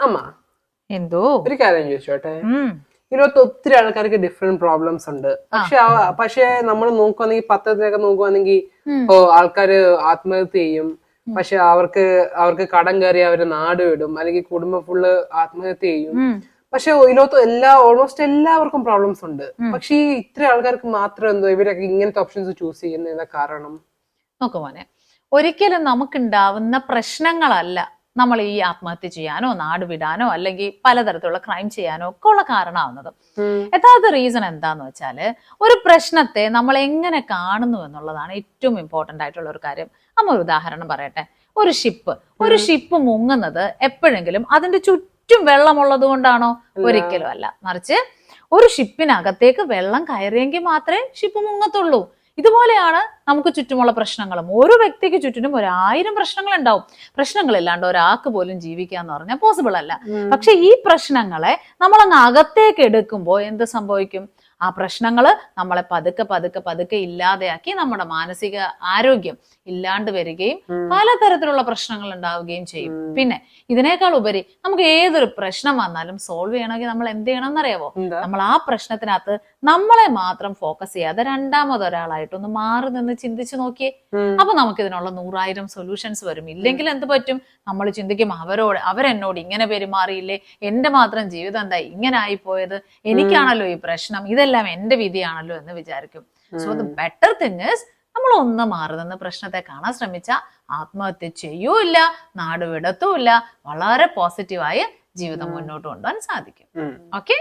അമ്മ. എന്തോ? ഒരു കാര്യം ചോദിച്ചോട്ടെ. ഇതിനകത്ത് ഒത്തിരി ആൾക്കാർക്ക് ഡിഫറെന്റ് പ്രോബ്ലംസ് ഉണ്ട്. പക്ഷെ പക്ഷെ നമ്മൾ നോക്കുവാണെങ്കിൽ പത്രത്തിലൊക്കെ നോക്കുവാണെങ്കിൽ. ഓ ആൾക്കാര് ആത്മഹത്യ ചെയ്യും. പക്ഷെ അവർക്ക് അവർക്ക് കടം കയറി അവർ നാട് വിടും. അല്ലെങ്കിൽ കുടുംബം ഫുള്ള് ആത്മഹത്യ ചെയ്യും. പക്ഷെ ഇതിനകത്ത് എല്ലാ ഓൾമോസ്റ്റ് എല്ലാവർക്കും പ്രോബ്ലംസ് ഉണ്ട്. പക്ഷെ ഈ ഇത്ര ആൾക്കാർക്ക് മാത്രം എന്തോ ഇവരൊക്കെ ഇങ്ങനത്തെ ഓപ്ഷൻസ് ചൂസ് ചെയ്യുന്നതിന്റെ കാരണം? ഒരിക്കലും നമുക്ക് ഒരിക്കലും നമുക്കുണ്ടാവുന്ന പ്രശ്നങ്ങളല്ല നമ്മൾ ഈ ആത്മഹത്യ ചെയ്യാനോ നാട് വിടാനോ അല്ലെങ്കിൽ പലതരത്തിലുള്ള ക്രൈം ചെയ്യാനോ ഒക്കെ ഉള്ള കാരണമാവുന്നത്. യഥാർത്ഥ റീസൺ എന്താന്ന് വെച്ചാൽ ഒരു പ്രശ്നത്തെ നമ്മൾ എങ്ങനെ കാണുന്നു എന്നുള്ളതാണ് ഏറ്റവും ഇമ്പോർട്ടന്റ് ആയിട്ടുള്ള ഒരു കാര്യം. നമ്മൾ ഒരു ഉദാഹരണം പറയട്ടെ. ഒരു ഷിപ്പ് ഒരു ഷിപ്പ് മുങ്ങുന്നത് എപ്പോഴെങ്കിലും അതിന്റെ ചുറ്റും വെള്ളമുള്ളത് കൊണ്ടാണോ? ഒരിക്കലും അല്ല. മറിച്ച് ഒരു ഷിപ്പിനകത്തേക്ക് വെള്ളം കയറിയെങ്കിൽ മാത്രമേ ഷിപ്പ് മുങ്ങത്തുള്ളൂ. ഇതുപോലെയാണ് നമുക്ക് ചുറ്റുമുള്ള പ്രശ്നങ്ങളും. ഓരോ വ്യക്തിക്ക് ചുറ്റിനും ഒരായിരം പ്രശ്നങ്ങൾ ഉണ്ടാവും പ്രശ്നങ്ങളില്ലാണ്ട് ഒരാൾക്ക് പോലും ജീവിക്കുക എന്ന് പറഞ്ഞാൽ പോസിബിൾ അല്ല. പക്ഷെ ഈ പ്രശ്നങ്ങളെ നമ്മൾ അങ്ങ് അകത്തേക്ക് എടുക്കുമ്പോൾ എന്ത് സംഭവിക്കും? ആ പ്രശ്നങ്ങൾ നമ്മളെ പതുക്കെ പതുക്കെ പതുക്കെ ഇല്ലാതെയാക്കി നമ്മുടെ മാനസിക ആരോഗ്യം ഇല്ലാണ്ട് വരികയും പലതരത്തിലുള്ള പ്രശ്നങ്ങൾ ഉണ്ടാവുകയും ചെയ്യും. പിന്നെ ഇതിനേക്കാൾ ഉപരി നമുക്ക് ഏതൊരു പ്രശ്നം വന്നാലും സോൾവ് ചെയ്യണമെങ്കിൽ നമ്മൾ എന്ത് ചെയ്യണം എന്നറിയാവോ നമ്മൾ ആ പ്രശ്നത്തിനകത്ത് നമ്മളെ മാത്രം ഫോക്കസ് ചെയ്യാതെ രണ്ടാമതൊരാളായിട്ടൊന്ന് മാറി നിന്ന് ചിന്തിച്ചു നോക്കിയേ. അപ്പൊ നമുക്ക് ഇതിനുള്ള നൂറായിരം സൊല്യൂഷൻസ് വരും. ഇല്ലെങ്കിൽ എന്ത് പറ്റും? നമ്മൾ ചിന്തിക്കും അവരോട് അവരെന്നോട് ഇങ്ങനെ പെരുമാറിയില്ലേ? എന്റെ മാത്രം ജീവിതം എന്താ ഇങ്ങനെ ആയിപ്പോയത്? എനിക്കാണല്ലോ ഈ പ്രശ്നം. ഇതെല്ലാം എന്റെ വിധിയാണല്ലോ എന്ന് വിചാരിക്കും. So the better thing is നമ്മൾ ഒന്ന് മാറുന്ന നിന്ന് പ്രശ്നത്തെ കാണാൻ ശ്രമിച്ച ആത്മഹത്യ ചെയ്യൂല്ല നാട് വിടത്തുമില്ല വളരെ പോസിറ്റീവായി ജീവിതം മുന്നോട്ട് കൊണ്ടുപോകാൻ സാധിക്കും. ഓക്കെ